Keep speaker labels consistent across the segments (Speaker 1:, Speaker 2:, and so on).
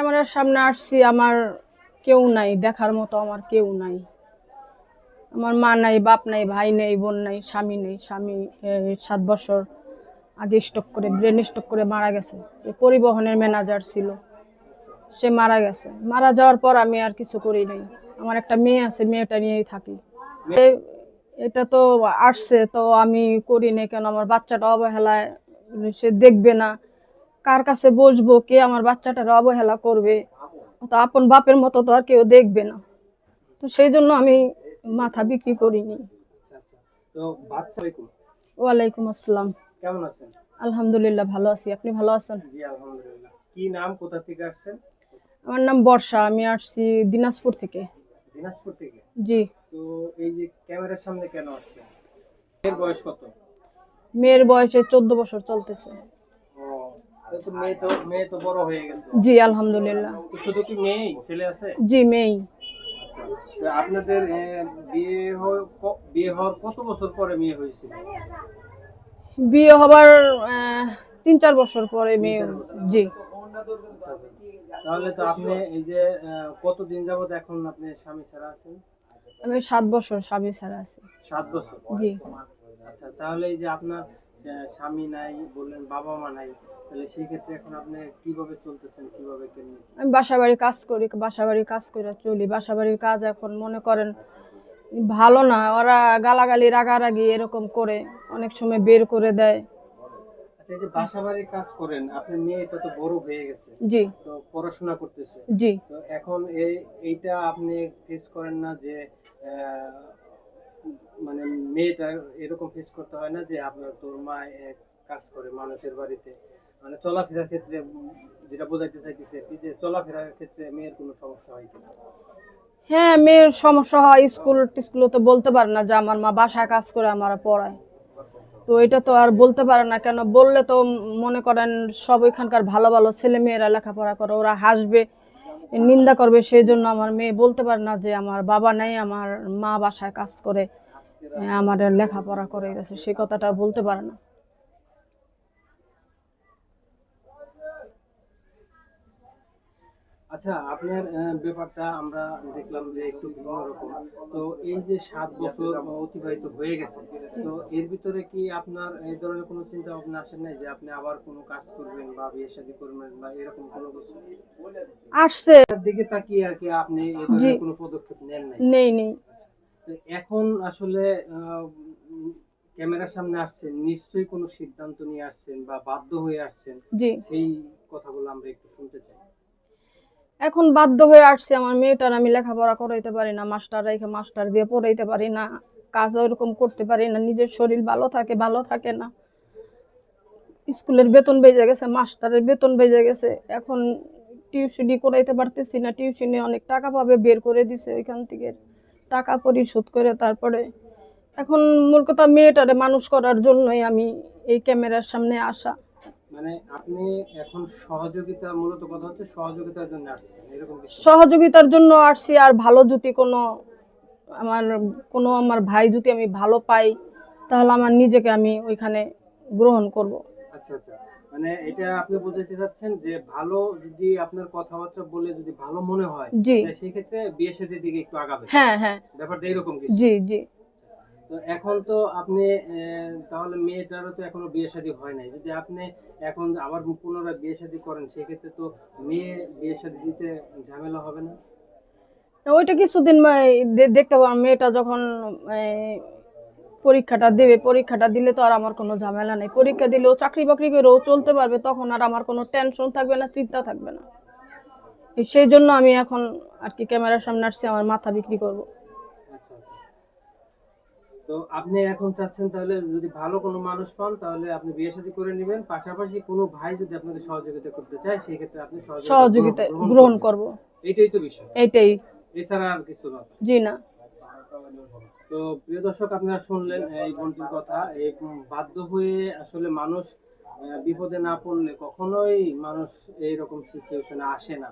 Speaker 1: ক্যামেরার সামনে আসছি, আমার কেউ নাই, দেখার মতো আমার কেউ নাই। আমার মা নাই, বাপ নাই, ভাই নেই, বোন নাই, স্বামী নেই, স্বামী সাত বছর আগে স্টক করে, ব্রেন স্টক করে মারা গেছে। পরিবহনের ম্যানেজার ছিল, সে মারা গেছে। মারা যাওয়ার পর আমি আর কিছু করি নাই। আমার একটা মেয়ে আছে, মেয়েটা নিয়েই থাকি। এটা তো আসছে, তো আমি করি নাই কেন? আমার বাচ্চাটা অবহেলায়, সে দেখবে না। কার কাছে বসবো কে আমার বাচ্চাটার অবহেলা করবে তো আপন বাপের মতো তো আর কেউ দেখবে না। তো সেই জন্য আমি মাথা বিক্রি করিনি। ওয়ালাইকুম আসসালাম।
Speaker 2: কেমন আছেন?
Speaker 1: আলহামদুলিল্লাহ ভালো আছি। আপনি ভালো আছেন?
Speaker 2: জি আলহামদুলিল্লাহ। কি নাম কোথা থেকে আসছেন?
Speaker 1: আমার নাম বর্ষা আমি আসছি দিনাজপুর থেকে।
Speaker 2: দিনাজপুর থেকে?
Speaker 1: জি।
Speaker 2: তো এই যে ক্যামেরার সামনে কেন আসছেন? বয়স কত?
Speaker 1: মেয়ের বয়সে চোদ্দ বছর চলতেছে। জি আলহামদুলিল্লাহ।
Speaker 2: শুধু কি মেয়েই? ছেলে আছে?
Speaker 1: জি মেয়েই।
Speaker 2: আচ্ছা আপনাদের বিয়ে হওয়ার বিয়ে হওয়ার কত বছর পরে মেয়ে হয়েছিল?
Speaker 1: বিয়ে হবার তিন চার বছর পরে মেয়ে জি।
Speaker 2: আচ্ছা, আচ্ছা। তাহলে তো আপনি এই যে কতদিন যাবত এখন আপনি স্বামী ছাড়া আছেন?
Speaker 1: আমি সাত বছর স্বামী ছাড়া আছি।
Speaker 2: সাত বছর।
Speaker 1: জি।
Speaker 2: আচ্ছা তাহলে এই যে আপনার স্বামী নাই বললেন বাবা মা নাই তাহলে সেই ক্ষেত্রে এখন আপনি কীভাবে চলতেছেন কীভাবে
Speaker 1: আমি বাসা বাড়ি কাজ করি বাসা বাড়ি কাজ করে চলি বাসা বাড়ির কাজ এখন মনে করেন ভালো না ওরা গালাগালি রাগারাগি এরকম করে অনেক সময় বের করে দেয়।
Speaker 2: আচ্ছা এই যে বাসা বাড়ির কাজ করেন আপনার মেয়ে এটা তো বড় হয়ে গেছে
Speaker 1: জি।
Speaker 2: তো পড়াশোনা করতেছে।
Speaker 1: জি।
Speaker 2: তো এখন এই এইটা আপনি ফেস করেন না যে মানে মেয়েটা এরকম ফেস করতে হয় না যে আপনার তোর মা কাজ করে মানুষের বাড়িতে। মানে চলাফেরার ক্ষেত্রে যেটা বোঝাইতে চাইতেছে যে চলাফেরার ক্ষেত্রে মেয়ের কোনো সমস্যা হয় কিনা?
Speaker 1: হ্যাঁ মেয়ের সমস্যা হয়, স্কুল টিস্কুলও তো বলতে পারে না যে আমার মা বাসায় কাজ করে, আমার পড়ায়। তো এটা তো আর বলতে পারে না কেন? বললে তো মনে করেন সব এখানকার ভালো ভালো ছেলে মেয়েরা লেখাপড়া করে, ওরা হাসবে। নিন্দা করবে সেই জন্য আমার মেয়ে বলতে পারে না যে আমার বাবা নাই, আমার মা বাসায় কাজ করে আমার লেখাপড়া করে গেছে। সেই কথাটা বলতে পারে না।
Speaker 2: আচ্ছা আপনার ব্যাপারটা আমরা দেখলাম যে একটু ভিন্ন রকম। তো এই যে সাত বছর অতিবাহিত হয়ে গেছে তো এর ভিতরে কি আপনার এই ধরনের কোনো চিন্তা ভাবনা আসে নাই যে আপনি আবার কোনো কাজ করবেন বা বিয়ে শাদী করবেন বা এরকম কোনো কিছু?
Speaker 1: আসছে।
Speaker 2: দিকে তাকিয়ে আর কি আপনি এই ধরনের কোনো পদক্ষেপ নেন নাই?
Speaker 1: নেই নেই।
Speaker 2: এখন আসলে ক্যামেরার সামনে আসছেন নিশ্চয়ই কোনো সিদ্ধান্ত নিয়ে আসছেন বা বাধ্য হয়ে আসছেন সেই কথাগুলো আমরা একটু শুনতে চাই।
Speaker 1: এখন বাধ্য হয়ে আসছে আমার মেয়েটার আমি লেখাপড়া করাইতে পারি না, মাস্টার রেখে মাস্টার দিয়ে পড়াইতে পারি না, কাজ ওরকম করতে পারি না, নিজের শরীর ভালো থাকে ভালো থাকে না। স্কুলের বেতন বেজে গেছে, মাস্টারের বেতন বেজে গেছে, এখন টিউশনি করাইতে পারতেছি না, টিউশনি অনেক টাকা পাবে, বের করে দিছে ওইখান থেকে, টাকা পরিশোধ করে তারপরে। এখন মূল কথা মেয়েটারে মানুষ করার জন্যই আমি এই ক্যামেরার সামনে আসা।
Speaker 2: মানে আপনি এখন সহযোগিতা মূলত কথা হচ্ছে সহযোগিতার জন্য আসছেন এরকম
Speaker 1: সহযোগিতার জন্য আসছি আর ভালো যদি কোনো আমার কোনো আমার ভাই যদি আমি ভালো পাই তাহলে আমার নিজেকে আমি ওইখানে গ্রহণ করব।
Speaker 2: আচ্ছা আচ্ছা। মানে এটা আপনি বোঝাতে চাচ্ছেন যে ভালো যদি আপনার কথাবার্তা বলে যদি ভালো মনে হয় সেই ক্ষেত্রে বিয়ে সাথে দিকে একটু আগাবে।
Speaker 1: হ্যাঁ হ্যাঁ।
Speaker 2: ব্যাপারটা এরকম কিছু।
Speaker 1: জি জি।
Speaker 2: তো এখন তো আপনি তাহলে মেয়েটারও তো এখনও বিয়ে শাদী হয় নাই। যদি আপনি এখন আবার পুনরায় বিয়ে শাদী করেন, সেক্ষেত্রে তো মেয়ে বিয়ে শাদী দিতে ঝামেলা হবে না?
Speaker 1: ওইটা কিছুদিন দেখতে পাবো মেয়েটা যখন পরীক্ষাটা দেবে, পরীক্ষাটা দিলে তো আর আমার কোনো ঝামেলা নেই। পরীক্ষা দিলেও চাকরি বাকরি করেও চলতে পারবে, তখন আর আমার কোনো টেনশন থাকবে না, চিন্তা থাকবে না। সেই জন্য আমি এখন আর কি ক্যামেরার সামনে আসছি, আমার মাথা বিক্রি করব।
Speaker 2: তো আপনি এখন চাচ্ছেন তাহলে যদি ভালো কোনো মানুষ পান তাহলে আপনি বিয়ে শাদী করে নেবেন। পাশাপাশি কোনো ভাই যদি আপনাকে সহযোগিতা করতে চায় সেই ক্ষেত্রে আপনি সহযোগিতা গ্রহণ
Speaker 1: করব।
Speaker 2: এইটাই তো বিষয়।
Speaker 1: এইটাই
Speaker 2: এছাড়া আর কিছু না।
Speaker 1: জি না।
Speaker 2: তো প্রিয় দর্শক আপনারা শুনলেন এই বন্ধুর কথা। এই বাধ্য হয়ে আসলে মানুষ বিপদে না পড়লে কখনোই মানুষ এইরকম সিচুয়েশনে আসে না।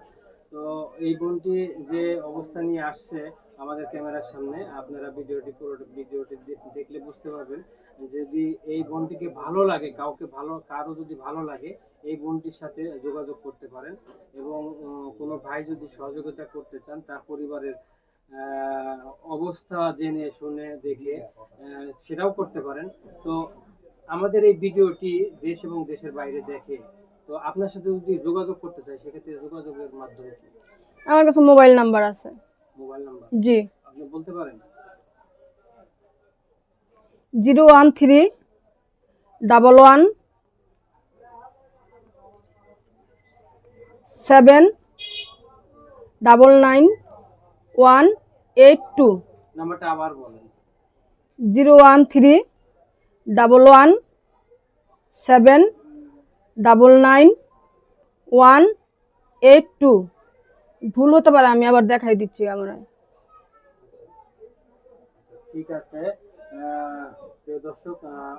Speaker 2: তো এই বোনটি যে অবস্থা নিয়ে আসছে আমাদের ক্যামেরার সামনে আপনারা ভিডিওটি পুরো ভিডিওটি দেখলে বুঝতে পারবেন যদি এই বোনটিকে ভালো লাগে, কাউকে ভালো, কারও যদি ভালো লাগে, এই বোনটির সাথে যোগাযোগ করতে পারেন এবং কোনো ভাই যদি সহযোগিতা করতে চান, তার পরিবারের অবস্থা জেনে শুনে দেখে সেটাও করতে পারেন। তো আমাদের এই ভিডিওটি দেশ এবং দেশের বাইরে দেখে, তো আপনার সাথে যদি যোগাযোগ করতে চাই সেক্ষেত্রে যোগাযোগের মাধ্যমে
Speaker 1: আমার কাছে মোবাইল নাম্বার আছে।
Speaker 2: Mobile number?
Speaker 1: জি।
Speaker 2: আপনি বলতে পারেন?
Speaker 1: Zero one three double one seven double nine one eight two.
Speaker 2: নাম্বারটা আবার বলেন।
Speaker 1: Zero one three double one seven double nine one eight two. ভুল হতে পারে, আমি আবার দেখাই দিচ্ছি আমরা
Speaker 2: ঠিক আছে। দর্শক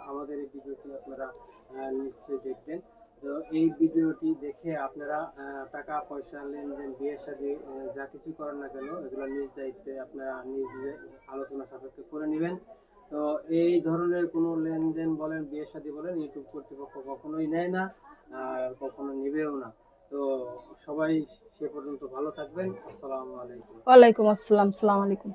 Speaker 2: আমাদের এই ভিডিওটি আপনারা নিশ্চয়ই দেখবেন। তো এই ভিডিওটি দেখে আপনারা টাকা, পয়সা, লেনদেন, বিয়ে শাদী যা কিছু করেন না কেন, এগুলো নিজ দায়িত্বে আপনারা নিজ আলোচনা সাপেক্ষে করে নেবেন। তো এই ধরনের কোনো লেনদেন বলেন, বিয়ে শাদী বলেন ইউটিউব কর্তৃপক্ষ কখনোই নেয় না, আর কখনো নেবেও না। তো সবাই সে পর্যন্ত ভালো থাকবেন। আসসালামু আলাইকুম।
Speaker 1: ওয়ালাইকুম আসসালাম সালাম আলাইকুম।